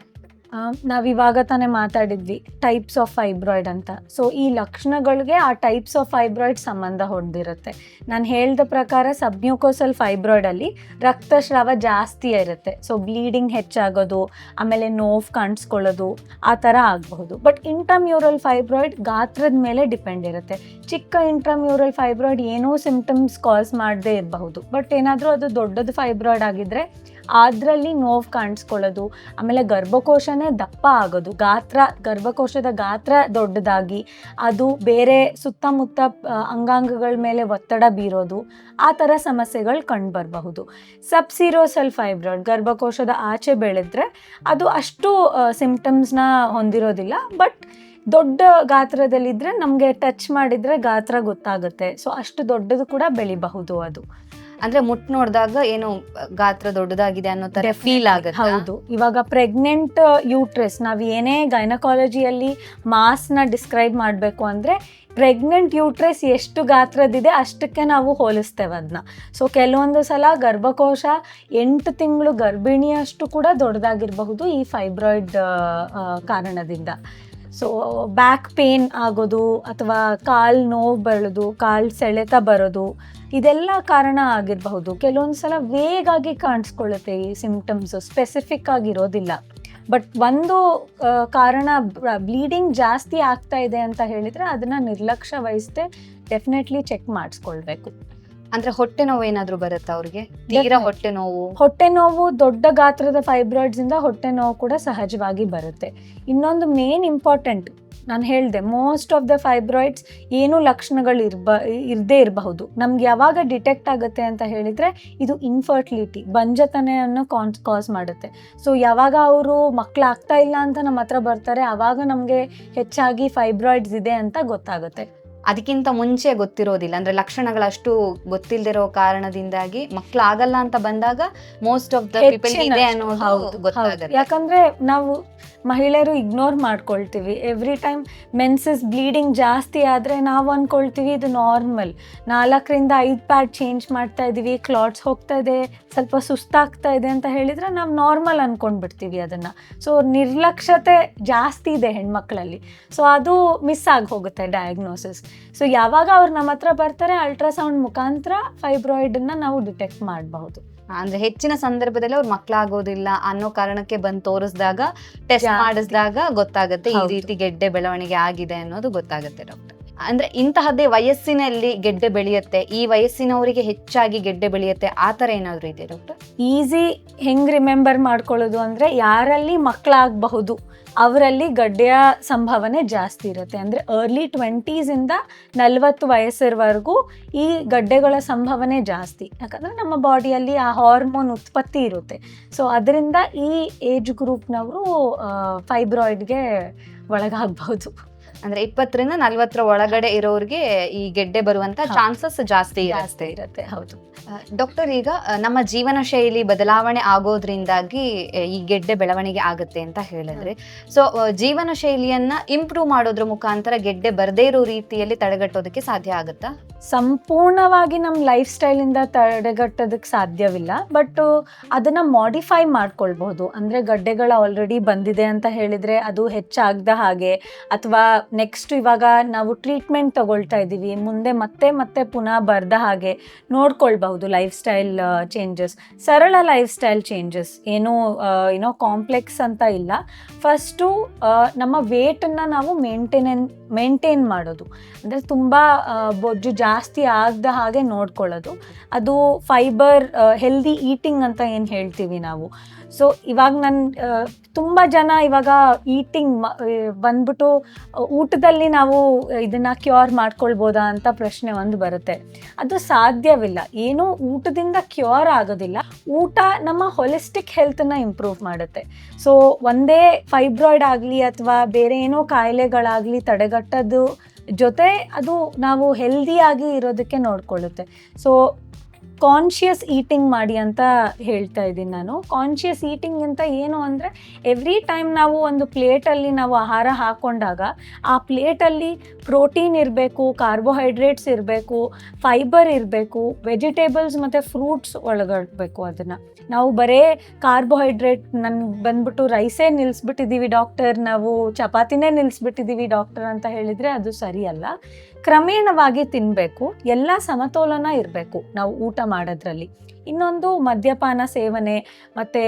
A: ನಾವು ಇವಾಗ ತಾನೇ ಮಾತಾಡಿದ್ವಿ ಟೈಪ್ಸ್ ಆಫ್ ಫೈಬ್ರಾಯ್ಡ್ ಅಂತ. ಸೊ ಈ ಲಕ್ಷಣಗಳಿಗೆ ಆ ಟೈಪ್ಸ್ ಆಫ್ ಫೈಬ್ರಾಯ್ಡ್ ಸಂಬಂಧ ಹೊಡೆದಿರುತ್ತೆ. ನಾನು ಹೇಳಿದ ಪ್ರಕಾರ ಸಬ್ನ್ಯೂಕೋಸಲ್ ಫೈಬ್ರಾಯ್ಡಲ್ಲಿ ರಕ್ತಸ್ರಾವ ಜಾಸ್ತಿ ಇರುತ್ತೆ. ಸೊ ಬ್ಲೀಡಿಂಗ್ ಹೆಚ್ಚಾಗೋದು, ಆಮೇಲೆ ನೋವು ಕಾಣಿಸ್ಕೊಳ್ಳೋದು, ಆ ಥರ ಆಗಬಹುದು. ಬಟ್ ಇಂಟ್ರಾಮ್ಯೂರಲ್ ಫೈಬ್ರಾಯ್ಡ್ ಗಾತ್ರದ ಮೇಲೆ ಡಿಪೆಂಡ್ ಇರುತ್ತೆ. ಚಿಕ್ಕ ಇಂಟ್ರಾಮ್ಯೂರಲ್ ಫೈಬ್ರಾಯ್ಡ್ ಏನೋ ಸಿಂಪ್ಟಮ್ಸ್ ಕಾಸ್ ಮಾಡದೇ ಇರಬಹುದು. ಬಟ್ ಏನಾದರೂ ಅದು ದೊಡ್ಡದು ಫೈಬ್ರಾಯ್ಡ್ ಆಗಿದ್ರೆ ಅದರಲ್ಲಿ ನೋವು ಕಾಣಿಸ್ಕೊಳ್ಳೋದು, ಆಮೇಲೆ ಗರ್ಭಕೋಶನೇ ದಪ್ಪ ಆಗೋದು, ಗಾತ್ರ, ಗರ್ಭಕೋಶದ ಗಾತ್ರ ದೊಡ್ಡದಾಗಿ, ಅದು ಬೇರೆ ಸುತ್ತಮುತ್ತ ಅಂಗಾಂಗಗಳ ಮೇಲೆ ಒತ್ತಡ ಬೀರೋದು, ಆ ಥರ ಸಮಸ್ಯೆಗಳು ಕಂಡುಬರಬಹುದು. ಸಬ್ಸಿರೋಸಲ್ ಫೈಬ್ರಾಯ್ಡ್ ಗರ್ಭಕೋಶದ ಆಚೆ ಬೆಳೆದ್ರೆ ಅದು ಅಷ್ಟು ಸಿಂಪ್ಟಮ್ಸ್ನ ಹೊಂದಿರೋದಿಲ್ಲ, ಬಟ್ ದೊಡ್ಡ ಗಾತ್ರದಲ್ಲಿದ್ದರೆ ನಮಗೆ ಟಚ್ ಮಾಡಿದರೆ ಗಾತ್ರ ಗೊತ್ತಾಗುತ್ತೆ. ಸೊ, ಅಷ್ಟು ದೊಡ್ಡದು ಕೂಡ ಬೆಳಿಬಹುದು ಅದು.
B: ಅಂದ್ರೆ ಮುಟ್ ನೋಡಿದಾಗ ಏನು ಗಾತ್ರ ದೊಡ್ಡದಾಗಿದೆ ಅನ್ನೋ ತರ ಫೀಲ್ ಆಗುತ್ತೆ?
A: ಹೌದು. ಇವಾಗ ಪ್ರೆಗ್ನೆಂಟ್ ಯೂಟ್ರೆಸ್ ನಾವು ಏನೇ ಗೈನಕಾಲಜಿಯಲ್ಲಿ ನ ಡಿಸ್ಕ್ರೈಬ್ ಮಾಡಬೇಕು ಅಂದರೆ ಪ್ರೆಗ್ನೆಂಟ್ ಯೂಟ್ರೆಸ್ ಎಷ್ಟು ಗಾತ್ರದಿದೆ ಅಷ್ಟಕ್ಕೆ ನಾವು ಹೋಲಿಸ್ತೇವೆ ಅದನ್ನ ಸೊ ಕೆಲವೊಂದು ಸಲ ಗರ್ಭಕೋಶ ಎಂಟು ತಿಂಗಳು ಗರ್ಭಿಣಿಯಷ್ಟು ಕೂಡ ದೊಡ್ಡದಾಗಿರಬಹುದು ಈ ಫೈಬ್ರಾಯ್ಡ್ ಕಾರಣದಿಂದ. ಸೊ ಬ್ಯಾಕ್ ಪೇನ್ ಆಗೋದು ಅಥವಾ ಕಾಲು ನೋವು ಬರೋದು, ಕಾಲು ಸೆಳೆತ ಬರೋದು, ಇದೆಲ್ಲ ಕಾರಣ ಆಗಿರಬಹುದು. ಕೆಲವೊಂದು ಸಲ ವೇಗಾಗಿ ಕಾಣಿಸ್ಕೊಳ್ಳುತ್ತೆ ಈ ಸಿಂಪ್ಟಮ್ಸು ಸ್ಪೆಸಿಫಿಕ್ ಆಗಿರೋದಿಲ್ಲ. ಬಟ್ ಒಂದು ಕಾರಣ ಬ್ಲೀಡಿಂಗ್ ಜಾಸ್ತಿ ಆಗ್ತಾ ಇದೆ ಅಂತ ಹೇಳಿದರೆ ಅದನ್ನು ನಿರ್ಲಕ್ಷ್ಯ ವಹಿಸದೆ ಡೆಫಿನೆಟ್ಲಿ ಚೆಕ್ ಮಾಡಿಸ್ಕೊಳ್ಬೇಕು.
B: ಅಂದ್ರೆ ಹೊಟ್ಟೆ ನೋವು ಏನಾದ್ರೂ ಬರುತ್ತೆ ಅವ್ರಿಗೆ? ತೀರಾ ಹೊಟ್ಟೆ ನೋವು.
A: ಹೊಟ್ಟೆ ನೋವು ದೊಡ್ಡ ಗಾತ್ರದ ಫೈಬ್ರಾಯ್ಡ್ಸ್ ಇಂದ ಹೊಟ್ಟೆ ನೋವು ಕೂಡ ಸಹಜವಾಗಿ ಬರುತ್ತೆ. ಇನ್ನೊಂದು ಮೇನ್ ಇಂಪಾರ್ಟೆಂಟ್ ನಾನು ಹೇಳಿದೆ ಮೋಸ್ಟ್ ಆಫ್ ದ ಫೈಬ್ರಾಯ್ಡ್ಸ್ ಏನು ಲಕ್ಷಣಗಳು ಇರ್ಬ ಇರದೇ ಇರಬಹುದು. ನಮ್ಗೆ ಯಾವಾಗ ಡಿಟೆಕ್ಟ್ ಆಗುತ್ತೆ ಅಂತ ಹೇಳಿದ್ರೆ ಇದು ಇನ್ಫರ್ಟಿಲಿಟಿ ಬಂಜತನೆಯನ್ನು ಕಾನ್ಸ್ ಕಾಸ್ ಮಾಡುತ್ತೆ. ಸೊ ಯಾವಾಗ ಅವರು ಮಕ್ಕಳಾಗ್ತಾ ಇಲ್ಲ ಅಂತ ನಮ್ಮ ಹತ್ರ ಬರ್ತಾರೆ ಆವಾಗ ನಮಗೆ ಹೆಚ್ಚಾಗಿ ಫೈಬ್ರಾಯ್ಡ್ಸ್ ಇದೆ ಅಂತ ಗೊತ್ತಾಗುತ್ತೆ.
B: ಅದಕ್ಕಿಂತ ಮುಂಚೆ ಗೊತ್ತಿರೋದಿಲ್ಲ ಅಂದ್ರೆ ಲಕ್ಷಣಗಳಷ್ಟು ಗೊತ್ತಿಲ್ಲದಿರೋ ಕಾರಣದಿಂದಾಗಿ ಮಕ್ಳು ಆಗಲ್ಲ ಅಂತ ಬಂದಾಗ ಮೋಸ್ಟ್ ಆಫ್ ದ ಪೀಪಲ್ ಇದೆ ಅನ್ನೋದು. ಗೊತ್ತಾಗುತ್ತೆ
A: ಯಾಕಂದ್ರೆ ನಾವು ಮಹಿಳೆಯರು ಇಗ್ನೋರ್ ಮಾಡ್ಕೊಳ್ತೀವಿ. ಎವ್ರಿ ಟೈಮ್ ಮೆನ್ಸಸ್ ಬ್ಲೀಡಿಂಗ್ ಜಾಸ್ತಿ ಆದರೆ ನಾವು ಅಂದ್ಕೊಳ್ತೀವಿ ಇದು ನಾರ್ಮಲ್ ನಾಲ್ಕರಿಂದ ಐದು ಪ್ಯಾಡ್ ಚೇಂಜ್ ಮಾಡ್ತಾ ಇದ್ದೀವಿ ಕ್ಲಾಟ್ಸ್ ಹೋಗ್ತಾ ಇದೆ, ಸ್ವಲ್ಪ ಸುಸ್ತಾಗ್ತಾ ಇದೆ ಅಂತ ಹೇಳಿದರೆ ನಾವು ನಾರ್ಮಲ್ ಅಂದ್ಕೊಂಡ್ಬಿಡ್ತೀವಿ ಅದನ್ನು. ಸೊ ನಿರ್ಲಕ್ಷ್ಯತೆ ಜಾಸ್ತಿ ಇದೆ ಹೆಣ್ಮಕ್ಳಲ್ಲಿ. ಸೊ ಅದು ಮಿಸ್ ಆಗಿ ಹೋಗುತ್ತೆ ಡಯಾಗ್ನೋಸಿಸ್ ಸೊ ಯಾವಾಗ ಅವ್ರು ನಮ್ಮ ಹತ್ರ ಬರ್ತಾರೆ ಅಲ್ಟ್ರಾಸೌಂಡ್ ಮುಖಾಂತರ ಫೈಬ್ರಾಯ್ಡನ್ನು ನಾವು ಡಿಟೆಕ್ಟ್ ಮಾಡಬಹುದು.
B: ಅಂದ್ರೆ ಹೆಚ್ಚಿನ ಸಂದರ್ಭದಲ್ಲಿ ಅವ್ರು ಮಕ್ಕಳಾಗೋದಿಲ್ಲ ಅನ್ನೋ ಕಾರಣಕ್ಕೆ ಬಂದು ತೋರಿಸಿದಾಗ ಟೆಸ್ಟ್ ಮಾಡಿಸಿದಾಗ ಗೊತ್ತಾಗುತ್ತೆ ಈ ರೀತಿ ಗೆಡ್ಡೆ ಬೆಳವಣಿಗೆ ಆಗಿದೆ ಅನ್ನೋದು ಗೊತ್ತಾಗುತ್ತೆ ಡಾಕ್ಟರ್ ಅಂದ್ರೆ ಇಂತಹದ್ದೇ ವಯಸ್ಸಿನಲ್ಲಿ ಗೆಡ್ಡೆ ಬೆಳೆಯುತ್ತೆ ಈ ವಯಸ್ಸಿನವರಿಗೆ ಹೆಚ್ಚಾಗಿ ಗೆಡ್ಡೆ ಬೆಳೆಯುತ್ತೆ ಆ ತರ ಏನಾದ್ರು ಇದೆ ಡಾಕ್ಟರ್
A: ಈಸಿ ಹೆಂಗ್ ರಿಮೆಂಬರ್ ಮಾಡ್ಕೊಳ್ಳೋದು ಅಂದ್ರೆ ಯಾರಲ್ಲಿ ಮಕ್ಕಳಾಗಬಹುದು ಅವರಲ್ಲಿ ಗಡ್ಡೆಯ ಸಂಭಾವನೆ ಜಾಸ್ತಿ ಇರುತ್ತೆ. ಅಂದರೆ ಅರ್ಲಿ ಟ್ವೆಂಟೀಸಿಂದ ನಲವತ್ತು ವಯಸ್ಸಿರವರೆಗೂ ಈ ಗಡ್ಡೆಗಳ ಸಂಭಾವನೆ ಜಾಸ್ತಿ. ಯಾಕಂದರೆ ನಮ್ಮ ಬಾಡಿಯಲ್ಲಿ ಆ ಹಾರ್ಮೋನ್ ಉತ್ಪತ್ತಿ ಇರುತ್ತೆ. ಸೊ ಅದರಿಂದ ಈ ಏಜ್ ಗ್ರೂಪ್ನವರು ಫೈಬ್ರಾಯ್ಡ್ಗೆ ಒಳಗಾಗಬಹುದು
B: ಅಂದ್ರೆ ಇಪ್ಪತ್ತರಿಂದ ನಲ್ವತ್ತರ ಒಳಗಡೆ ಇರೋರಿಗೆ ಈ ಗೆಡ್ಡೆ ಬರುವಂತ ಚಾನ್ಸಸ್ ಜಾಸ್ತಿ
A: ಜಾಸ್ತಿ
B: ಇರುತ್ತೆ.
A: ಹೌದು.
B: ಡಾಕ್ಟರ್ ಈಗ ನಮ್ಮ ಜೀವನ ಶೈಲಿ ಬದಲಾವಣೆ ಆಗೋದ್ರಿಂದಾಗಿ ಈ ಗೆಡ್ಡೆ ಬೆಳವಣಿಗೆ ಆಗುತ್ತೆ ಅಂತ ಹೇಳಿದ್ರೆ. ಸೊ ಜೀವನ ಶೈಲಿಯನ್ನ ಇಂಪ್ರೂವ್ ಮಾಡೋದ್ರ ಮುಖಾಂತರ ಗೆಡ್ಡೆ ಬರದೇ ಇರೋ ರೀತಿಯಲ್ಲಿ ತಡೆಗಟ್ಟೋದಕ್ಕೆ ಸಾಧ್ಯ ಆಗುತ್ತಾ?
A: ಸಂಪೂರ್ಣವಾಗಿ ನಮ್ಮ ಲೈಫ್ ಸ್ಟೈಲಿಂದ ತಡೆಗಟ್ಟೋದಕ್ಕೆ ಸಾಧ್ಯವಿಲ್ಲ. ಬಟ್ ಅದನ್ನ ಮಾಡಿಫೈ ಮಾಡ್ಕೊಳ್ಬಹುದು. ಅಂದ್ರೆ ಗಡ್ಡೆಗಳ ಆಲ್ರೆಡಿ ಬಂದಿದೆ ಅಂತ ಹೇಳಿದ್ರೆ ಅದು ಹೆಚ್ಚಾಗದ ಹಾಗೆ. ಅಥವಾ ನೆಕ್ಸ್ಟ್ ಇವಾಗ ನಾವು ಟ್ರೀಟ್ಮೆಂಟ್ ತಗೊಳ್ತಾ ಇದ್ದೀವಿ ಮುಂದೆ ಮತ್ತೆ ಮತ್ತೆ ಪುನಃ ಬರ್ದ ಹಾಗೆ ನೋಡ್ಕೊಳ್ಬಹುದು. ಲೈಫ್ ಸ್ಟೈಲ್ ಚೇಂಜಸ್ ಸರಳ ಲೈಫ್ ಸ್ಟೈಲ್ ಚೇಂಜಸ್ ಏನೋ ಏನೋ ಕಾಂಪ್ಲೆಕ್ಸ್ ಅಂತ ಇಲ್ಲ. ಫಸ್ಟು ನಮ್ಮ ವೇಟನ್ನು ನಾವು ಮೇಂಟೆನೆನ್ ಮೇಂಟೈನ್ ಮಾಡೋದು. ಅಂದರೆ ತುಂಬ ಬೊಜ್ಜು ಜಾಸ್ತಿ ಆಗದ ಹಾಗೆ ನೋಡ್ಕೊಳ್ಳೋದು. ಅದು ಫೈಬರ್ ಹೆಲ್ದಿ ಈಟಿಂಗ್ ಅಂತ ಏನು ಹೇಳ್ತೀವಿ ನಾವು. ಸೊ ಇವಾಗ ನನ್ನ ತುಂಬ ಜನ ಇವಾಗ ಈಟಿಂಗ್ ಬಂದ್ಬಿಟ್ಟು ಊಟದಲ್ಲಿ ನಾವು ಇದನ್ನು ಕ್ಯೂರ್ ಮಾಡ್ಕೊಳ್ಬೋದಾ ಅಂತ ಪ್ರಶ್ನೆ ಒಂದು ಬರುತ್ತೆ. ಅದು ಸಾಧ್ಯವಿಲ್ಲ. ಏನು ಊಟದಿಂದ ಕ್ಯೂರ್ ಆಗೋದಿಲ್ಲ. ಊಟ ನಮ್ಮ ಹೊಲಿಸ್ಟಿಕ್ ಹೆಲ್ತನ್ನ ಇಂಪ್ರೂವ್ ಮಾಡುತ್ತೆ. ಸೊ ಒಂದೇ ಫೈಬ್ರಾಯ್ಡ್ ಆಗಲಿ ಅಥವಾ ಬೇರೆ ಏನೋ ಕಾಯಿಲೆಗಳಾಗಲಿ ತಡೆಗಟ್ಟೋದು ಜೊತೆ ಅದು ನಾವು ಹೆಲ್ದಿಯಾಗಿ ಇರೋದಕ್ಕೆ ನೋಡ್ಕೊಳ್ಳುತ್ತೆ. ಸೊ ಕಾನ್ಷಿಯಸ್ ಈಟಿಂಗ್ ಮಾಡಿ ಅಂತ ಹೇಳ್ತಾ ಇದ್ದೀನಿ ನಾನು. ಕಾನ್ಷಿಯಸ್ ಈಟಿಂಗ್ ಅಂತ ಏನು ಅಂದರೆ ಎವ್ರಿ ಟೈಮ್ ನಾವು ಒಂದು ಪ್ಲೇಟಲ್ಲಿ ನಾವು ಆಹಾರ ಹಾಕೊಂಡಾಗ, ಆ ಪ್ಲೇಟಲ್ಲಿ ಪ್ರೋಟೀನ್ ಇರಬೇಕು ಕಾರ್ಬೋಹೈಡ್ರೇಟ್ಸ್ ಇರಬೇಕು ಫೈಬರ್ ಇರಬೇಕು ವೆಜಿಟೇಬಲ್ಸ್ ಮತ್ತು ಫ್ರೂಟ್ಸ್ ಒಳಗಡಬೇಕು ಅದನ್ನು. ನಾವು ಬರೇ ಕಾರ್ಬೋಹೈಡ್ರೇಟ್ ನನ್ಗೆ ಬಂದ್ಬಿಟ್ಟು ರೈಸೇ ನಿಲ್ಲಿಸ್ಬಿಟ್ಟಿದ್ದೀವಿ ಡಾಕ್ಟರ್ ನಾವು ಚಪಾತಿನೇ ನಿಲ್ಲಿಸ್ಬಿಟ್ಟಿದ್ದೀವಿ ಡಾಕ್ಟರ್ ಅಂತ ಹೇಳಿದರೆ ಅದು ಸರಿಯಲ್ಲ. ಕ್ರಮೇಣವಾಗಿ ತಿನ್ನಬೇಕು ಎಲ್ಲ ಸಮತೋಲನ ಇರಬೇಕು ನಾವು ಊಟ ಮಾಡೋದ್ರಲ್ಲಿ. ಇನ್ನೊಂದು ಮದ್ಯಪಾನ ಸೇವನೆ, ಮತ್ತು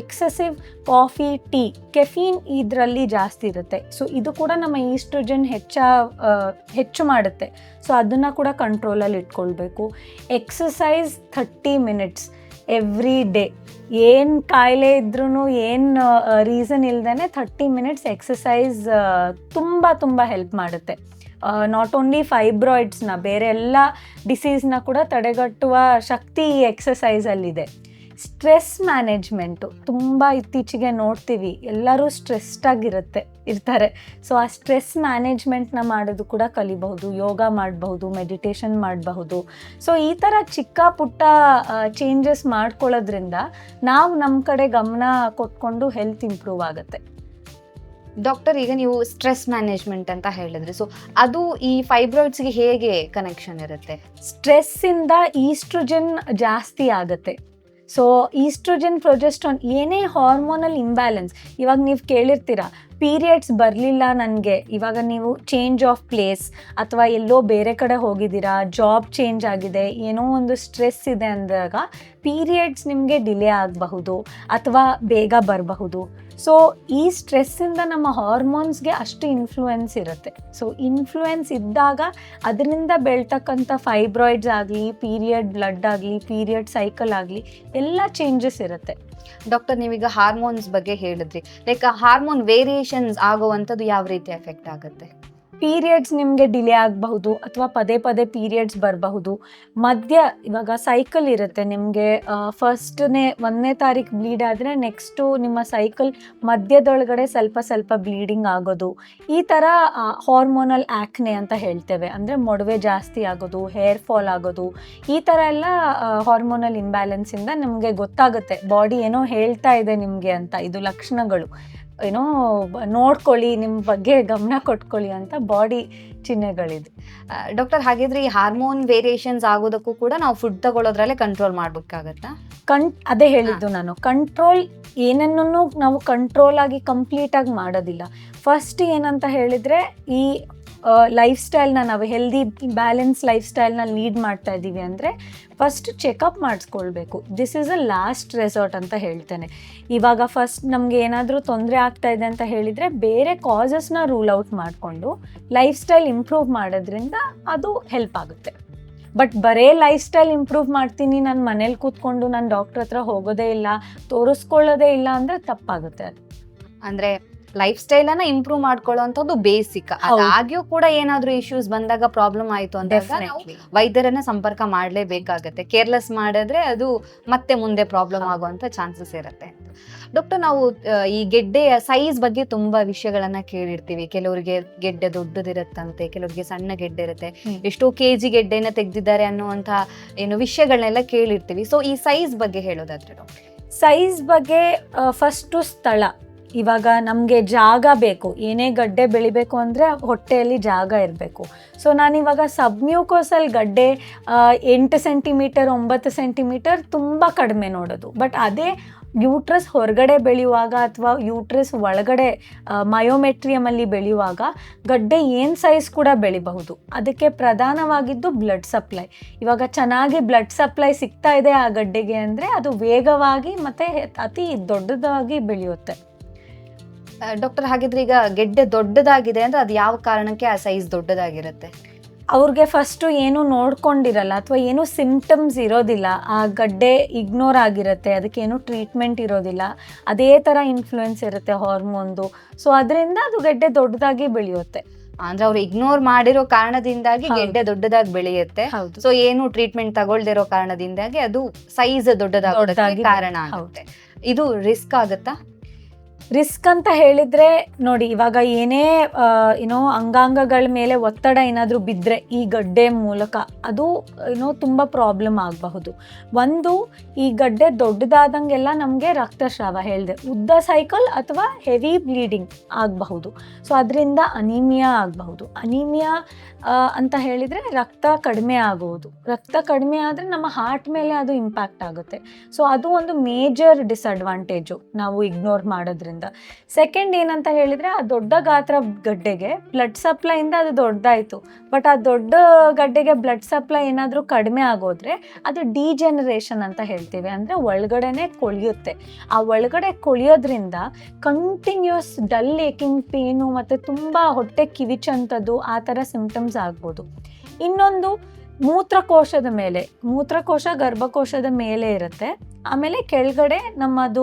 A: ಎಕ್ಸೆಸಿವ್ ಕಾಫಿ ಟೀ ಕೆಫೀನ್ ಇದರಲ್ಲಿ ಜಾಸ್ತಿ ಇರುತ್ತೆ. ಸೊ ಇದು ಕೂಡ ನಮ್ಮ ಈಸ್ಟ್ರೋಜನ್ ಹೆಚ್ಚ ಹೆಚ್ಚು ಮಾಡುತ್ತೆ. ಸೊ ಅದನ್ನು ಕೂಡ ಕಂಟ್ರೋಲಲ್ಲಿ ಇಟ್ಕೊಳ್ಬೇಕು. Exercise thirty minutes every day ಏನು ಕಾಯಿಲೆ ಇದ್ರೂ ಏನು ರೀಸನ್ ಇಲ್ದೇ ಥರ್ಟಿ ಮಿನಿಟ್ಸ್ ಎಕ್ಸಸೈಸ್ ತುಂಬ ತುಂಬ ಹೆಲ್ಪ್ ಮಾಡುತ್ತೆ. ನಾಟ್ ಓನ್ಲಿ ಫೈಬ್ರಾಯ್ಡ್ಸ್ನ ಬೇರೆ ಎಲ್ಲ ಡಿಸೀಸ್ನ ಕೂಡ ತಡೆಗಟ್ಟುವ ಶಕ್ತಿ ಈ ಎಕ್ಸಸೈಸಲ್ಲಿದೆ ಸ್ಟ್ರೆಸ್ ಮ್ಯಾನೇಜ್ಮೆಂಟು ತುಂಬ ಇತ್ತೀಚೆಗೆ ನೋಡ್ತೀವಿ. ಎಲ್ಲರೂ ಸ್ಟ್ರೆಸ್ಡ್ ಆಗಿರುತ್ತೆ ಇರ್ತಾರೆ. ಸೊ ಆ ಸ್ಟ್ರೆಸ್ ಮ್ಯಾನೇಜ್ಮೆಂಟ್ನ ಮಾಡೋದು ಕೂಡ ಕಲಿಬಹುದು. ಯೋಗ ಮಾಡಬಹುದು ಮೆಡಿಟೇಷನ್ ಮಾಡಬಹುದು. ಸೊ ಈ ಥರ ಚಿಕ್ಕ ಪುಟ್ಟ ಚೇಂಜಸ್ ಮಾಡ್ಕೊಳ್ಳೋದ್ರಿಂದ ನಾವು ನಮ್ಮ ಕಡೆ ಗಮನ ಕೊಟ್ಕೊಂಡು ಹೆಲ್ತ್ ಇಂಪ್ರೂವ್ ಆಗುತ್ತೆ.
B: ಡಾಕ್ಟರ್ ಈಗ ನೀವು ಸ್ಟ್ರೆಸ್ ಮ್ಯಾನೇಜ್ಮೆಂಟ್ ಅಂತ ಹೇಳಿದ್ರಿ. ಸೊ ಅದು ಈ ಫೈಬ್ರಾಯ್ಡ್ಸ್ಗೆ ಹೇಗೆ ಕನೆಕ್ಷನ್ ಇರುತ್ತೆ?
A: ಸ್ಟ್ರೆಸ್ಸಿಂದ ಈಸ್ಟ್ರೋಜನ್ ಜಾಸ್ತಿ ಆಗುತ್ತೆ. ಸೊ ಈಸ್ಟ್ರೋಜನ್ ಪ್ರೊಜೆಸ್ಟ್ರಾನ್ ಏನೇ ಹಾರ್ಮೋನಲ್ ಇಂಬ್ಯಾಲೆನ್ಸ್ ಇವಾಗ ನೀವು ಕೇಳಿರ್ತೀರ ಪೀರಿಯಡ್ಸ್ ಬರಲಿಲ್ಲ ನನಗೆ. ಇವಾಗ ನೀವು ಚೇಂಜ್ ಆಫ್ ಪ್ಲೇಸ್ ಅಥವಾ ಎಲ್ಲೋ ಬೇರೆ ಕಡೆ ಹೋಗಿದ್ದೀರಾ ಜಾಬ್ ಚೇಂಜ್ ಆಗಿದೆ, ಏನೋ ಒಂದು ಸ್ಟ್ರೆಸ್ ಇದೆ ಅಂದಾಗ ಪೀರಿಯಡ್ಸ್ ನಿಮಗೆ ಡಿಲೇ ಆಗಬಹುದು ಅಥವಾ ಬೇಗ ಬರಬಹುದು. ಸೊ ಈ ಸ್ಟ್ರೆಸ್ಸಿಂದ ನಮ್ಮ ಹಾರ್ಮೋನ್ಸ್ಗೆ ಅಷ್ಟು ಇನ್ಫ್ಲೂಯೆನ್ಸ್ ಇರುತ್ತೆ. ಸೊ ಇನ್ಫ್ಲೂಯೆನ್ಸ್ ಇದ್ದಾಗ ಅದರಿಂದ ಬೆಳ್ತಕ್ಕಂಥ ಫೈಬ್ರಾಯ್ಡ್ಸ್ ಆಗಲಿ ಪೀರಿಯಡ್ ಬ್ಲಡ್ ಆಗಲಿ ಪೀರಿಯಡ್ ಸೈಕಲ್ ಆಗಲಿ, ಎಲ್ಲ ಚೇಂಜಸ್ ಇರುತ್ತೆ.
B: ಡಾಕ್ಟರ್ ನೀವೀಗ ಹಾರ್ಮೋನ್ಸ್ ಬಗ್ಗೆ ಹೇಳಿದ್ರಿ. ಲೈಕ್ ಹಾರ್ಮೋನ್ ವೇರಿಯೇಷನ್ಸ್ ಆಗುವಂಥದ್ದು ಯಾವ ರೀತಿ ಎಫೆಕ್ಟ್ ಆಗುತ್ತೆ?
A: ಪೀರಿಯಡ್ಸ್ ನಿಮಗೆ ಡಿಲೇ ಆಗಬಹುದು ಅಥವಾ ಪದೇ ಪದೇ ಪೀರಿಯಡ್ಸ್ ಬರಬಹುದು. ಮಧ್ಯ ಇವಾಗ ಸೈಕಲ್ ಇರುತ್ತೆ ನಿಮಗೆ ಫಸ್ಟ್ನೇ ಒಂದನೇ ತಾರೀಕು ಬ್ಲೀಡ್ ಆದರೆ ನೆಕ್ಸ್ಟು ನಿಮ್ಮ ಸೈಕಲ್ ಮಧ್ಯದೊಳಗಡೆ ಸ್ವಲ್ಪ ಸ್ವಲ್ಪ ಬ್ಲೀಡಿಂಗ್ ಆಗೋದು. ಈ ಥರ ಹಾರ್ಮೋನಲ್ ಆ್ಯಕ್ನೆ ಅಂತ ಹೇಳ್ತೇವೆ. ಅಂದರೆ ಮೊಡವೆ ಜಾಸ್ತಿ ಆಗೋದು ಹೇರ್ ಫಾಲ್ ಆಗೋದು. ಈ ಥರ ಎಲ್ಲ ಹಾರ್ಮೋನಲ್ ಇಂಬ್ಯಾಲೆನ್ಸಿಂದ ನಿಮಗೆ ಗೊತ್ತಾಗುತ್ತೆ. ಬಾಡಿ ಏನೋ ಹೇಳ್ತಾ ಇದೆ ನಿಮಗೆ ಅಂತ, ಇದು ಲಕ್ಷಣಗಳು. ಏನೋ ನೋಡ್ಕೊಳ್ಳಿ ನಿಮ್ಮ ಬಗ್ಗೆ ಗಮನ ಕೊಟ್ಕೊಳ್ಳಿ ಅಂತ ಬಾಡಿ ಚಿಹ್ನೆಗಳಿದೆ.
B: ಡಾಕ್ಟರ್ ಹಾಗಿದ್ರೆ ಈ ಹಾರ್ಮೋನ್ ವೇರಿಯೇಷನ್ಸ್ ಆಗೋದಕ್ಕೂ ಕೂಡ ನಾವು ಫುಡ್ ತಗೊಳ್ಳೋದ್ರಲ್ಲೇ ಕಂಟ್ರೋಲ್ ಮಾಡ್ಬೇಕಾಗತ್ತಾ?
A: ಕಂ ಅದೇ ಹೇಳಿದ್ದು ನಾನು. ಕಂಟ್ರೋಲ್ ಏನನ್ನೂ ನಾವು ಕಂಟ್ರೋಲ್ ಆಗಿ ಕಂಪ್ಲೀಟ್ ಆಗಿ ಮಾಡೋದಿಲ್ಲ. ಫಸ್ಟ್ ಏನಂತ ಹೇಳಿದ್ರೆ ಈ ಲೈಫ್ ಸ್ಟೈಲ್ನ ನಾವು ಹೆಲ್ದಿ ಬ್ಯಾಲೆನ್ಸ್ ಲೈಫ್ ಸ್ಟೈಲ್ನ ಲೀಡ್ ಮಾಡ್ತಾ ಇದ್ದೀವಿ ಅಂದರೆ first checkup ಮಾಡಿಸ್ಕೊಳ್ಬೇಕು. This is a last resort ಅಂತ ಹೇಳ್ತೇನೆ. ಇವಾಗ ಫಸ್ಟ್ ನಮಗೆ ಏನಾದರೂ ತೊಂದರೆ ಆಗ್ತಾ ಇದೆ ಅಂತ ಹೇಳಿದರೆ ಬೇರೆ ಕಾಸಸ್ನ ರೂಲ್ ಔಟ್ ಮಾಡಿಕೊಂಡು ಲೈಫ್ ಸ್ಟೈಲ್ ಇಂಪ್ರೂವ್ ಮಾಡೋದ್ರಿಂದ ಅದು ಹೆಲ್ಪ್ ಆಗುತ್ತೆ. ಬಟ್ ಬರೇ ಲೈಫ್ ಸ್ಟೈಲ್ ಇಂಪ್ರೂವ್ ಮಾಡ್ತೀನಿ, ನಾನು ಮನೇಲಿ ಕೂತ್ಕೊಂಡು ನಾನು ಡಾಕ್ಟ್ರ್ ಹತ್ರ ಹೋಗೋದೇ ಇಲ್ಲ, ತೋರಿಸ್ಕೊಳ್ಳೋದೇ ಇಲ್ಲ ಅಂದರೆ ತಪ್ಪಾಗುತ್ತೆ ಅದು.
B: ಅಂದ್ರೆ ಲೈಫ್ ಸ್ಟೈಲ್ ಅನ್ನ ಇಂಪ್ರೂವ್ ಮಾಡ್ಕೊಳ್ಳುವಂಥದ್ದು ಬೇಸಿಕ್. ಅದಾಗ್ಯೂ ಕೂಡ ಏನಾದ್ರೂ ಇಶ್ಯೂಸ್ ಬಂದಾಗ ಪ್ರಾಬ್ಲಮ್ ಆಯ್ತು ಅಂತ ವೈದ್ಯರನ್ನ ಸಂಪರ್ಕ ಮಾಡಲೇಬೇಕಾಗತ್ತೆ. ಕೇರ್ಲೆಸ್ ಮಾಡಿದ್ರೆ ಅದು ಮತ್ತೆ ಮುಂದೆ ಪ್ರಾಬ್ಲಮ್ ಆಗುವಂತ ಚಾನ್ಸಸ್ ಇರುತ್ತೆ ಡಾಕ್ಟರ್ ನಾವು ಈ ಗೆಡ್ಡೆಯ ಸೈಜ್ ಬಗ್ಗೆ ತುಂಬಾ ವಿಷಯಗಳನ್ನ ಕೇಳಿರ್ತೀವಿ. ಕೆಲವರಿಗೆ ಗೆಡ್ಡೆ ದೊಡ್ಡದಿರುತ್ತಂತೆ ಕೆಲವರಿಗೆ ಸಣ್ಣ ಗೆಡ್ಡೆ ಇರುತ್ತೆ.
A: ಎಷ್ಟೋ
B: ಎಷ್ಟೋ ಕೆಜಿ ಗೆಡ್ಡೆನ ತೆಗ್ದಿದ್ದಾರೆ ಅನ್ನುವಂತ ಏನು ವಿಷಯಗಳನ್ನೆಲ್ಲ ಕೇಳಿರ್ತೀವಿ. ಸೊ ಈ ಸೈಜ್ ಬಗ್ಗೆ ಹೇಳೋದಾದ್ರೆ ಡಾಕ್ಟರ್
A: ಸೈಜ್ ಬಗ್ಗೆ ಫಸ್ಟು ಸ್ಥಳ. ಇವಾಗ ನಮಗೆ ಜಾಗ ಬೇಕು. ಏನೇ ಗಡ್ಡೆ ಬೆಳಿಬೇಕು ಅಂದರೆ ಹೊಟ್ಟೆಯಲ್ಲಿ ಜಾಗ ಇರಬೇಕು. ಸೊ ನಾನಿವಾಗ ಸಬ್ಮ್ಯೂಕೋಸಲ್ ಗಡ್ಡೆ ಎಂಟು ಸೆಂಟಿಮೀಟರ್, ಒಂಬತ್ತು ಸೆಂಟಿಮೀಟರ್ ತುಂಬ ಕಡಿಮೆ ನೋಡೋದು. ಬಟ್ ಅದೇ ಯೂಟ್ರಸ್ ಹೊರಗಡೆ ಬೆಳೆಯುವಾಗ ಅಥವಾ ಯೂಟ್ರಸ್ ಒಳಗಡೆ ಮಯೋಮೆಟ್ರಿಯಮಲ್ಲಿ ಬೆಳೆಯುವಾಗ ಗಡ್ಡೆ ಏನು ಸೈಜ್ ಕೂಡ ಬೆಳಿಬಹುದು. ಅದಕ್ಕೆ ಪ್ರಧಾನವಾಗಿದ್ದು ಬ್ಲಡ್ ಸಪ್ಲೈ ಇವಾಗ ಚೆನ್ನಾಗಿ ಬ್ಲಡ್ ಸಪ್ಲೈ ಸಿಗ್ತಾ ಇದೆ ಆ ಗಡ್ಡೆಗೆ ಅಂದರೆ ಅದು ವೇಗವಾಗಿ ಮತ್ತು ಅತಿ ದೊಡ್ಡದಾಗಿ ಬೆಳೆಯುತ್ತೆ.
B: ಡಾಕ್ಟರ್ ಹಾಗಿದ್ರೆ ಈಗ ಗೆಡ್ಡೆ ದೊಡ್ಡದಾಗಿದೆ ಅಂದ್ರೆ ಅದು ಯಾವ ಕಾರಣಕ್ಕೆ ಆ ಸೈಜ್ ದೊಡ್ಡದಾಗಿರುತ್ತೆ?
A: ಅವ್ರಿಗೆ ಫಸ್ಟು ಏನು ನೋಡ್ಕೊಂಡಿರಲ್ಲ ಅಥವಾ ಏನು ಸಿಂಪ್ಟಮ್ಸ್ ಇರೋದಿಲ್ಲ ಆ ಗಡ್ಡೆ ಇಗ್ನೋರ್ ಆಗಿರುತ್ತೆ ಅದಕ್ಕೆ ಅದಕ್ಕೇನು ಟ್ರೀಟ್ಮೆಂಟ್ ಇರೋದಿಲ್ಲ ಅದೇ ಥರ ಇನ್ಫ್ಲುಯೆನ್ಸ್ ಇರುತ್ತೆ ಹಾರ್ಮೋನ್ದು ಸೊ ಅದರಿಂದ ಅದು ಗಡ್ಡೆ ದೊಡ್ಡದಾಗಿ ಬೆಳೆಯುತ್ತೆ.
B: ಅಂದ್ರೆ ಅವ್ರು ಇಗ್ನೋರ್ ಮಾಡಿರೋ ಕಾರಣದಿಂದಾಗಿ. ಗೆಡ್ಡೆ ದೊಡ್ಡದಾಗಿ ಬೆಳೆಯುತ್ತೆ.
A: ಹೌದು.
B: ಸೊ ಏನು ಟ್ರೀಟ್ಮೆಂಟ್ ತಗೊಳ್ದಿರೋ ಕಾರಣದಿಂದಾಗಿ ಅದು ಸೈಜ್
A: ದೊಡ್ಡದಾಗಿ
B: ಕಾರಣ. ಆಗುತ್ತೆ. ಇದು ರಿಸ್ಕ್ ಆಗುತ್ತಾ?
A: ರಿಸ್ಕ್ ಅಂತ ಹೇಳಿದ್ರೆ ನೋಡಿ, ಇವಾಗ ಏನೇ ಏನೋ ಅಂಗಾಂಗಗಳ ಮೇಲೆ ಒತ್ತಡ ಏನಾದರೂ ಬಿದ್ದರೆ ಈ ಗಡ್ಡೆ ಮೂಲಕ ಅದು ಏನೋ ತುಂಬ ಪ್ರಾಬ್ಲಮ್ ಆಗಬಹುದು. ಒಂದು, ಈ ಗಡ್ಡೆ ದೊಡ್ಡದಾದಂಗೆಲ್ಲ ನಮಗೆ ರಕ್ತಸ್ರಾವ ಹೇಳಿದೆ, ಉದ್ದ ಸೈಕಲ್ ಅಥವಾ ಹೆವಿ ಬ್ಲೀಡಿಂಗ್ ಆಗಬಹುದು. ಸೊ ಅದರಿಂದ ಅನೀಮಿಯಾ ಆಗಬಹುದು. ಅನೀಮಿಯಾ ಅಂತ ಹೇಳಿದರೆ ರಕ್ತ ಕಡಿಮೆ ಆಗುವುದು ರಕ್ತ ಕಡಿಮೆ ಆದರೆ ನಮ್ಮ ಹಾರ್ಟ್ ಮೇಲೆ ಅದು ಇಂಪ್ಯಾಕ್ಟ್ ಆಗುತ್ತೆ. ಸೊ ಅದು ಒಂದು ಮೇಜರ್ ಡಿಸ್ಅಡ್ವಾಂಟೇಜು ನಾವು ಇಗ್ನೋರ್ ಮಾಡೋದ್ರಿಂದ. ಸೆಕೆಂಡ್ ಏನಂತ ಹೇಳಿದರೆ, ಆ ದೊಡ್ಡ ಗಾತ್ರ ಗಡ್ಡೆಗೆ ಬ್ಲಡ್ ಸಪ್ಲೈಯಿಂದ ಅದು ದೊಡ್ಡದಾಯಿತು ಬಟ್ ಆ ದೊಡ್ಡ ಗಡ್ಡೆಗೆ ಬ್ಲಡ್ ಸಪ್ಲೈ ಏನಾದರೂ ಕಡಿಮೆ ಆಗೋದ್ರೆ, ಅದು ಡಿಜೆನರೇಷನ್ ಅಂತ ಹೇಳ್ತೀವಿ. ಅಂದರೆ ಒಳಗಡೆನೆ ಕೊಳಿಯುತ್ತೆ. ಆ ಒಳಗಡೆ ಕೊಳಿಯೋದ್ರಿಂದ ಕಂಟಿನ್ಯೂಸ್ ಡಲ್ ಏಕಿಂಗ್ ಪೇನು ಮತ್ತು ತುಂಬ ಹೊಟ್ಟೆ ಕಿವಿಚಂಥದ್ದು ಆ ಥರ ಸಿಂಪ್ಟಮ್ಸ್ ಆಗ್ಬೋದು. ಇನ್ನೊಂದು ಮೂತ್ರಕೋಶದ ಮೇಲೆ, ಮೂತ್ರಕೋಶ ಗರ್ಭಕೋಶದ ಮೇಲೆ ಇರುತ್ತೆ. ಆಮೇಲೆ ಕೆಳಗಡೆ ನಮ್ಮದು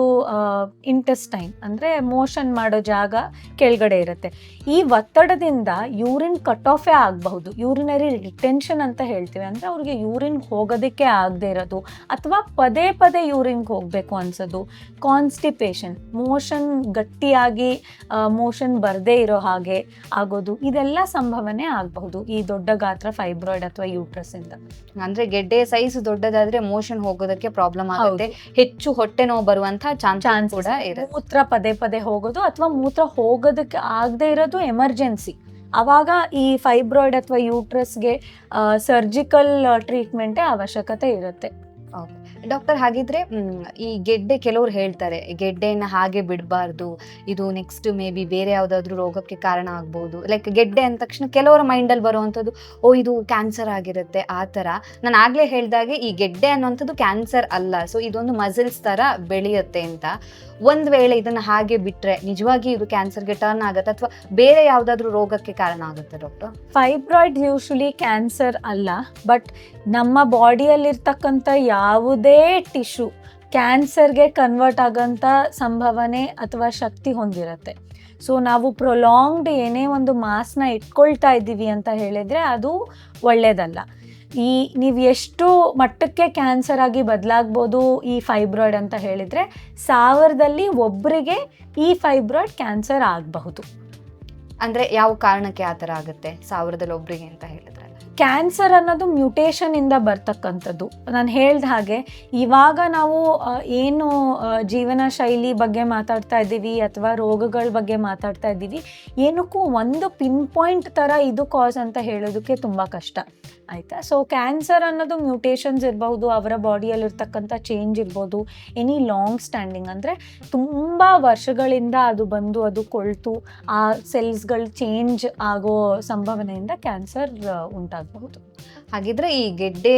A: ಇಂಟೆಸ್ಟೈನ್ ಅಂದರೆ ಮೋಷನ್ ಮಾಡೋ ಜಾಗ ಕೆಳಗಡೆ ಇರುತ್ತೆ. ಈ ಒತ್ತಡದಿಂದ ಯೂರಿನ್ ಕಟ್ ಆಫೇ ಆಗಬಹುದು. ಯೂರಿನರಿ ರಿಟೆನ್ಷನ್ ಅಂತ ಹೇಳ್ತೀವಿ. ಅಂದರೆ ಅವ್ರಿಗೆ ಯೂರಿನ್ ಹೋಗೋದಕ್ಕೆ ಆಗದೆ ಇರೋದು. ಅಥವಾ ಪದೇ ಪದೇ ಯೂರಿನ್ಗೆ ಹೋಗಬೇಕು ಅನ್ಸೋದು. ಕಾನ್ಸ್ಟಿಪೇಷನ್ ಮೋಷನ್ ಗಟ್ಟಿಯಾಗಿ ಮೋಷನ್ ಬರದೇ ಇರೋ ಹಾಗೆ ಆಗೋದು. ಇದೆಲ್ಲ ಸಂಭವನೆ ಆಗಬಹುದು. ಈ ದೊಡ್ಡ ಗಾತ್ರ ಫೈಬ್ರಾಯ್ಡ್ ಅಥವಾ ಯೂಟ್ರಸ್ ಇಂದ.
B: ಅಂದ್ರೆ ಗೆಡ್ಡೆ ಸೈಜ್ ದೊಡ್ಡದಾದ್ರೆ ಮೋಷನ್ ಹೋಗೋದಕ್ಕೆ ಪ್ರಾಬ್ಲಮ್ ಆಗುತ್ತೆ. ಹೆಚ್ಚು ಹೊಟ್ಟೆ ನೋವು ಬರುವಂತ ಚಾನ್ಸ್ ಕೂಡ ಇರುತ್ತೆ.
A: ಮೂತ್ರ ಪದೇ ಪದೇ ಹೋಗೋದು ಅಥವಾ ಮೂತ್ರ ಹೋಗೋದಕ್ಕೆ ಆಗದೆ ಇರೋದು ಎಮರ್ಜೆನ್ಸಿ ಅವಾಗ ಈ ಫೈಬ್ರಾಯ್ಡ್ ಅಥವಾ ಯೂಟ್ರಸ್ಗೆ ಸರ್ಜಿಕಲ್ ಟ್ರೀಟ್ಮೆಂಟೇ ಅವಶ್ಯಕತೆ ಇರುತ್ತೆ.
B: ಡಾಕ್ಟರ್ ಹಾಗಿದ್ರೆ ಈ ಗೆಡ್ಡೆ ಕೆಲವ್ರು ಹೇಳ್ತಾರೆ, ಗೆಡ್ಡೆಯನ್ನು ಹಾಗೆ ಬಿಡಬಾರ್ದು, ಇದು ನೆಕ್ಸ್ಟ್ ಮೇ ಬಿ ಬೇರೆ ಯಾವುದಾದ್ರೂ ರೋಗಕ್ಕೆ ಕಾರಣ ಆಗ್ಬೋದು. ಲೈಕ್ ಗೆಡ್ಡೆ ಅಂದ ತಕ್ಷಣ ಕೆಲವರ ಮೈಂಡಲ್ಲಿ ಬರುವಂಥದ್ದು, ಓ, ಇದು ಕ್ಯಾನ್ಸರ್ ಆಗಿರುತ್ತೆ, ಆ ಥರ. ನಾನು ಆಗಲೇ ಹೇಳಿದಾಗೆ ಈ ಗೆಡ್ಡೆ ಅನ್ನುವಂಥದ್ದು ಕ್ಯಾನ್ಸರ್ ಅಲ್ಲ ಸೊ ಇದೊಂದು ಮಸಲ್ಸ್ ಥರ ಬೆಳೆಯುತ್ತೆ ಅಂತ. ಒಂದ್ ವೇಳೆ ಇದನ್ನ ಹಾಗೆ ಬಿಟ್ರೆ ನಿಜವಾಗಿ ಇದು ಕ್ಯಾನ್ಸರ್ಗೆ ಟರ್ನ್ ಆಗುತ್ತೆ ಅಥವಾ ಬೇರೆ ಯಾವ್ದಾದ್ರು ರೋಗಕ್ಕೆ ಕಾರಣ ಆಗುತ್ತೆ ಡಾಕ್ಟರ್
A: ಫೈಬ್ರಾಯ್ಡ್ ಯೂಶಲಿ ಕ್ಯಾನ್ಸರ್ ಅಲ್ಲ ಬಟ್ ನಮ್ಮ ಬಾಡಿಯಲ್ಲಿರ್ತಕ್ಕಂಥ ಯಾವುದೇ ಟಿಶ್ಯೂ ಕ್ಯಾನ್ಸರ್ಗೆ ಕನ್ವರ್ಟ್ ಆಗೋಂಥ ಸಂಭವನೆ ಅಥವಾ ಶಕ್ತಿ ಹೊಂದಿರುತ್ತೆ. ಸೊ ನಾವು ಪ್ರೊಲಾಂಗ್ಡ್ ಏನೇ ಒಂದು ಮಾಸ್ನ ಇಟ್ಕೊಳ್ತಾ ಇದ್ದೀವಿ ಅಂತ ಹೇಳಿದರೆ ಅದು ಒಳ್ಳೆಯದಲ್ಲ ಈ ನೀವು ಎಷ್ಟು ಮಟ್ಟಕ್ಕೆ ಕ್ಯಾನ್ಸರ್ ಆಗಿ ಬದಲಾಗ್ಬೋದು ಈ ಫೈಬ್ರಾಯ್ಡ್ ಅಂತ ಹೇಳಿದರೆ ಸಾವಿರದಲ್ಲಿ ಒಬ್ಬರಿಗೆ ಈ ಫೈಬ್ರಾಯ್ಡ್ ಕ್ಯಾನ್ಸರ್ ಆಗಬಹುದು.
B: ಅಂದರೆ ಯಾವ ಕಾರಣಕ್ಕೆ ಆ ಥರ ಆಗುತ್ತೆ ಸಾವಿರದಲ್ಲಿ ಒಬ್ಬರಿಗೆ ಅಂತ ಹೇಳಿದ್ರೆ?
A: ಕ್ಯಾನ್ಸರ್ ಅನ್ನೋದು ಮ್ಯೂಟೇಷನಿಂದ ಬರ್ತಕ್ಕಂಥದ್ದು. ನಾನು ಹೇಳ್ದ ಹಾಗೆ ಇವಾಗ ನಾವು ಏನು ಜೀವನ ಶೈಲಿ ಬಗ್ಗೆ ಮಾತಾಡ್ತಾ ಇದ್ದೀವಿ ಅಥವಾ ರೋಗಗಳ ಬಗ್ಗೆ ಮಾತಾಡ್ತಾ ಇದ್ದೀವಿ ಏನಕ್ಕೂ ಒಂದು ಪಿನ್ ಪಾಯಿಂಟ್ ಥರ ಇದು ಕಾಸ್ ಅಂತ ಹೇಳೋದಕ್ಕೆ ತುಂಬ ಕಷ್ಟ. ಆಯಿತಾ? ಸೊ ಕ್ಯಾನ್ಸರ್ ಅನ್ನೋದು ಮ್ಯೂಟೇಷನ್ಸ್ ಇರ್ಬೋದು ಅವರ ಬಾಡಿಯಲ್ಲಿರ್ತಕ್ಕಂಥ ಚೇಂಜ್ ಇರ್ಬೋದು ಎನಿ ಲಾಂಗ್ ಸ್ಟ್ಯಾಂಡಿಂಗ್ ಅಂದರೆ ತುಂಬ ವರ್ಷಗಳಿಂದ ಅದು ಬಂದು, ಅದು ಕೊಳ್ತು, ಆ ಸೆಲ್ಸ್ಗಳು ಚೇಂಜ್ ಆಗೋ ಸಂಭವನೆಯಿಂದ ಕ್ಯಾನ್ಸರ್ ಉಂಟಾಗಬಹುದು.
B: ಹಾಗಿದ್ರೆ ಈ ಗೆಡ್ಡೆ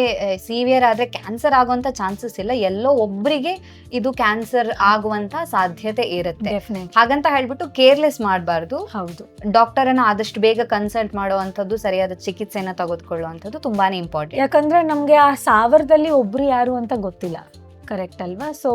B: ಸಿವಿಯರ್ ಆದ್ರೆ ಕ್ಯಾನ್ಸರ್ ಆಗುವಂತ ಚಾನ್ಸಸ್ ಇಲ್ಲ. ಎಲ್ಲೋ ಒಬ್ಬರಿಗೆ ಇದು ಕ್ಯಾನ್ಸರ್ ಆಗುವಂತ ಸಾಧ್ಯತೆ ಇರುತ್ತೆ. ಹಾಗಂತ ಹೇಳ್ಬಿಟ್ಟು ಕೇರ್ಲೆಸ್ ಮಾಡಬಾರ್ದು.
A: ಹೌದು.
B: ಡಾಕ್ಟರನ್ನು ಅನ್ನ ಆದಷ್ಟು ಬೇಗ ಕನ್ಸಲ್ಟ್ ಮಾಡುವಂಥದ್ದು ಸರಿಯಾದ ಚಿಕಿತ್ಸೆನ ತೆಗೆದುಕೊಳ್ಳುವಂಥದ್ದು ತುಂಬಾನೇ ಇಂಪಾರ್ಟೆಂಟ್
A: ಯಾಕಂದ್ರೆ ನಮಗೆ ಆ ಸಾವಿರದಲ್ಲಿ ಒಬ್ರು ಯಾರು ಅಂತ ಗೊತ್ತಿಲ್ಲ. ಕರೆಕ್ಟ್ ಅಲ್ವಾ? ಸೊ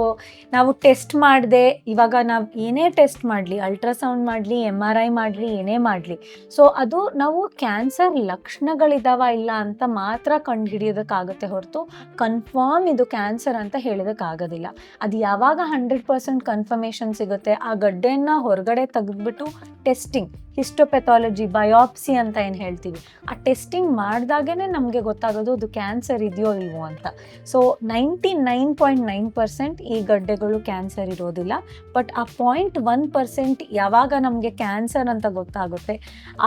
A: ನಾವು ಟೆಸ್ಟ್ ಮಾಡದೆ, ಇವಾಗ ನಾವು ಏನೇ ಟೆಸ್ಟ್ ಮಾಡಲಿ, ಅಲ್ಟ್ರಾಸೌಂಡ್ ಮಾಡಲಿ ಎಂ ಆರ್ ಐ ಮಾಡಲಿ, ಏನೇ ಮಾಡಲಿ ಸೊ ಅದು ನಾವು ಕ್ಯಾನ್ಸರ್ ಲಕ್ಷಣಗಳಿದಾವ ಇಲ್ಲ ಅಂತ ಮಾತ್ರ ಕಂಡುಹಿಡಿಯೋದಕ್ಕಾಗುತ್ತೆ ಹೊರತು ಕನ್ಫರ್ಮ್ ಇದು ಕ್ಯಾನ್ಸರ್ ಅಂತ ಹೇಳೋದಕ್ಕಾಗೋದಿಲ್ಲ. ಅದು ಯಾವಾಗ ಹಂಡ್ರೆಡ್ ಪರ್ಸೆಂಟ್ ಕನ್ಫರ್ಮೇಷನ್ ಸಿಗುತ್ತೆ, ಆ ಗಡ್ಡೆಯನ್ನು ಹೊರಗಡೆ ತೆಗೆದ್ಬಿಟ್ಟು ಟೆಸ್ಟಿಂಗ್ ಹಿಸ್ಟೋಪೆಥಾಲಜಿ, ಬಯೋಪ್ಸಿ ಅಂತ ಏನು ಹೇಳ್ತೀವಿ? ಆ ಟೆಸ್ಟಿಂಗ್ ಮಾಡಿದಾಗೇ ನಮಗೆ ಗೊತ್ತಾಗೋದು ಅದು ಕ್ಯಾನ್ಸರ್ ಇದೆಯೋ ಇಲ್ವೋ ಅಂತ. So ninety nine point nine percent ಈ ಗಡ್ಡೆಗಳು ಕ್ಯಾನ್ಸರ್ ಇರೋದಿಲ್ಲ. ಬಟ್ ಆ ಪಾಯಿಂಟ್ ಒನ್ ಪರ್ಸೆಂಟ್ ಯಾವಾಗ ನಮಗೆ ಕ್ಯಾನ್ಸರ್ ಅಂತ ಗೊತ್ತಾಗುತ್ತೆ,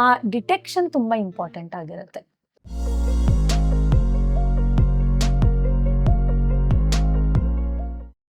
A: ಆ ಡಿಟೆಕ್ಷನ್ ತುಂಬ ಇಂಪಾರ್ಟೆಂಟ್ ಆಗಿರುತ್ತೆ.